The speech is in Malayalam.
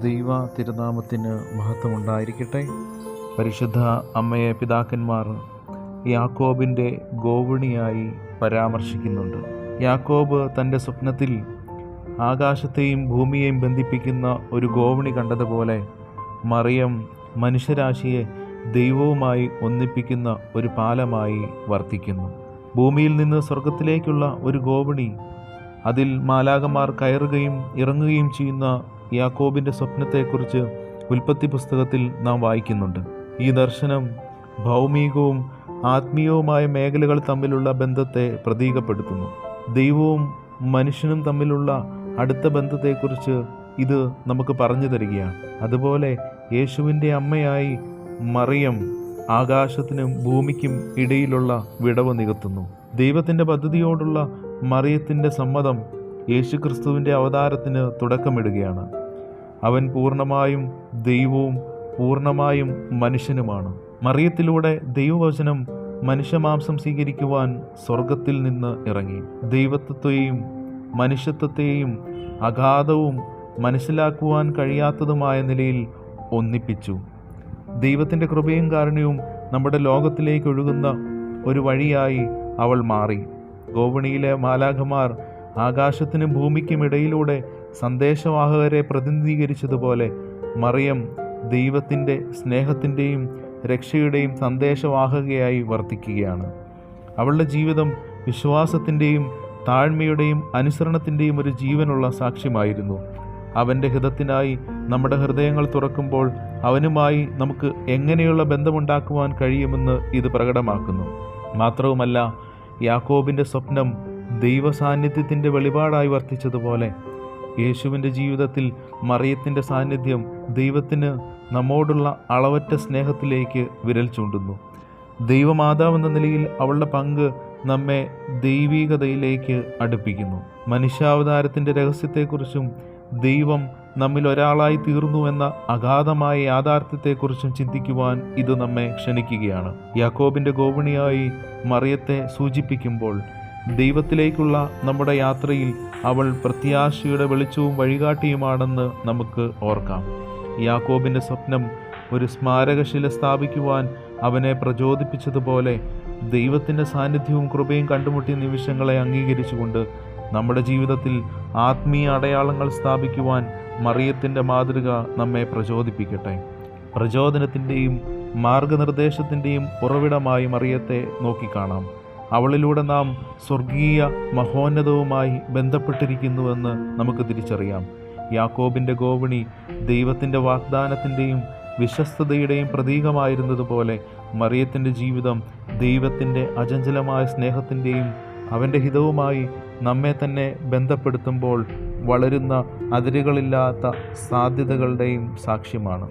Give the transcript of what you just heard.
ദൈവ തിരുനാമത്തിന് മഹത്വമുണ്ടായിരിക്കട്ടെ. പരിശുദ്ധ അമ്മയെ പിതാക്കന്മാർ യാക്കോബിന്റെ ഗോവിണിയായി പരാമർശിക്കുന്നുണ്ട്. യാക്കോബ് തന്റെ സ്വപ്നത്തിൽ ആകാശത്തെയും ഭൂമിയെയും ബന്ധിപ്പിക്കുന്ന ഒരു ഗോവണി കണ്ടതുപോലെ മറിയം മനുഷ്യരാശിയെ ദൈവവുമായി ഒന്നിപ്പിക്കുന്ന ഒരു പാലമായി വർത്തിക്കുന്നു. ഭൂമിയിൽ നിന്ന് സ്വർഗത്തിലേക്കുള്ള ഒരു ഗോവണി അതിൽ മാലാകമാർ കയറുകയും ഇറങ്ങുകയും ചെയ്യുന്ന യാക്കോബിന്റെ സ്വപ്നത്തെക്കുറിച്ച് ഉൽപ്പത്തി പുസ്തകത്തിൽ നാം വായിക്കുന്നുണ്ട്. ഈ ദർശനം ഭൗമികവും ആത്മീയവുമായ മേഖലകൾ തമ്മിലുള്ള ബന്ധത്തെ പ്രതീകപ്പെടുത്തുന്നു. ദൈവവും മനുഷ്യനും തമ്മിലുള്ള അടുത്ത ബന്ധത്തെക്കുറിച്ച് ഇത് നമുക്ക് പറഞ്ഞു തരികയാണ്. അതുപോലെ യേശുവിന്റെ അമ്മയായി മറിയം ആകാശത്തിനും ഭൂമിക്കും ഇടയിലുള്ള വിടവ് നികത്തുന്നു. ദൈവത്തിന്റെ പദ്ധതിയോടുള്ള മറിയത്തിന്റെ സമ്മതം യേശുക്രിസ്തുവിന്റെ അവതാരത്തിന് തുടക്കമിടുകയാണ്. അവൻ പൂർണമായും ദൈവവും പൂർണമായും മനുഷ്യനുമാണ്. മറിയത്തിലൂടെ ദൈവവചനം മനുഷ്യമാംസം സ്വീകരിക്കുവാൻ സ്വർഗത്തിൽ നിന്ന് ഇറങ്ങി. ദൈവത്വത്തെയും മനുഷ്യത്വത്തെയും അഗാധവും മനസ്സിലാക്കുവാൻ കഴിയാത്തതുമായ നിലയിൽ ഒന്നിപ്പിച്ചു. ദൈവത്തിന്റെ കൃപയും കാരണവും നമ്മുടെ ലോകത്തിലേക്ക് ഒഴുകുന്ന ഒരു വഴിയായി അവൾ മാറി. ഗോവണിയിലെ മാലാഖമാർ ആകാശത്തിനും ഭൂമിക്കും ഇടയിലൂടെ സന്ദേശവാഹകരെ പ്രതിനിധീകരിച്ചതുപോലെ മറിയം ദൈവത്തിന്റെ സ്നേഹത്തിന്റെയും രക്ഷയുടെയും സന്ദേശവാഹകയായി വർത്തിക്കുകയാണ്. അവളുടെ ജീവിതം വിശ്വാസത്തിന്റെയും താഴ്മയുടെയും അനുസരണത്തിന്റെയും ഒരു ജീവനുള്ള സാക്ഷ്യമായിരുന്നു. അവന്റെ ഹിതത്തിനായി നമ്മുടെ ഹൃദയങ്ങൾ തുറക്കുമ്പോൾ അവനുമായി നമുക്ക് എങ്ങനെയുള്ള ബന്ധമുണ്ടാക്കുവാൻ കഴിയുമെന്ന് ഇത് പ്രകടമാക്കുന്നു. മാത്രവുമല്ല യാക്കോബിന്റെ സ്വപ്നം ദൈവസാന്നിധ്യത്തിന്റെ വെളിപാടായി വർത്തിച്ചതുപോലെ യേശുവിന്റെ ജീവിതത്തിൽ മറിയത്തിന്റെ സാന്നിധ്യം ദൈവത്തിന് നമ്മോടുള്ള അളവറ്റ സ്നേഹത്തിലേക്ക് വിരൽ ചൂണ്ടുന്നു. ദൈവമാതാവെന്ന നിലയിൽ അവളുടെ പങ്ക് നമ്മെ ദൈവീകതയിലേക്ക് അടുപ്പിക്കുന്നു. മനുഷ്യാവതാരത്തിന്റെ രഹസ്യത്തെക്കുറിച്ചും ദൈവം നമ്മിൽ ഒരാളായി തീർന്നു എന്ന അഗാധമായ യാഥാർത്ഥ്യത്തെക്കുറിച്ചും ചിന്തിക്കുവാൻ ഇത് നമ്മെ ക്ഷണിക്കുകയാണ്. യാക്കോബിന്റെ ഗോപണിയായി മറിയത്തെ സൂചിപ്പിക്കുമ്പോൾ ദൈവത്തിലേക്കുള്ള നമ്മുടെ യാത്രയിൽ അവൾ പ്രത്യാശയുടെ വെളിച്ചവും വഴികാട്ടിയുമാണെന്ന് നമുക്ക് ഓർക്കാം. യാക്കോബിന്റെ സ്വപ്നം ഒരു സ്മാരകശില സ്ഥാപിക്കുവാൻ അവനെ പ്രചോദിപ്പിച്ചതുപോലെ ദൈവത്തിന്റെ സാന്നിധ്യവും കൃപയും കണ്ടുമുട്ടിയ നിമിഷങ്ങളെ അംഗീകരിച്ചുകൊണ്ട് നമ്മുടെ ജീവിതത്തിൽ ആത്മീയ അടയാളങ്ങൾ സ്ഥാപിക്കുവാൻ മറിയത്തിന്റെ മാതൃക നമ്മെ പ്രചോദിപ്പിക്കട്ടെ. പ്രചോദനത്തിന്റെയും മാർഗനിർദ്ദേശത്തിന്റെയും ഉറവിടമായി മറിയത്തെ നോക്കിക്കാണാം. അവളിലൂടെ നാം സ്വർഗീയ മഹോന്നതവുമായി ബന്ധപ്പെട്ടിരിക്കുന്നുവെന്ന് നമുക്ക് തിരിച്ചറിയാം. യാക്കോബിന്റെ ഗോവിണി ദൈവത്തിന്റെ വാഗ്ദാനത്തിന്റെയും വിശ്വസ്തതയുടെയും പ്രതീകമായിരുന്നതുപോലെ മറിയത്തിന്റെ ജീവിതം ദൈവത്തിന്റെ അചഞ്ചലമായ സ്നേഹത്തിന്റെയും അവന്റെ ഹിതവുമായി നമ്മെ തന്നെ ബന്ധപ്പെടുത്തുമ്പോൾ വളരുന്ന അതിരുകളില്ലാത്ത സാധ്യതകളുടെയും സാക്ഷ്യമാണ്.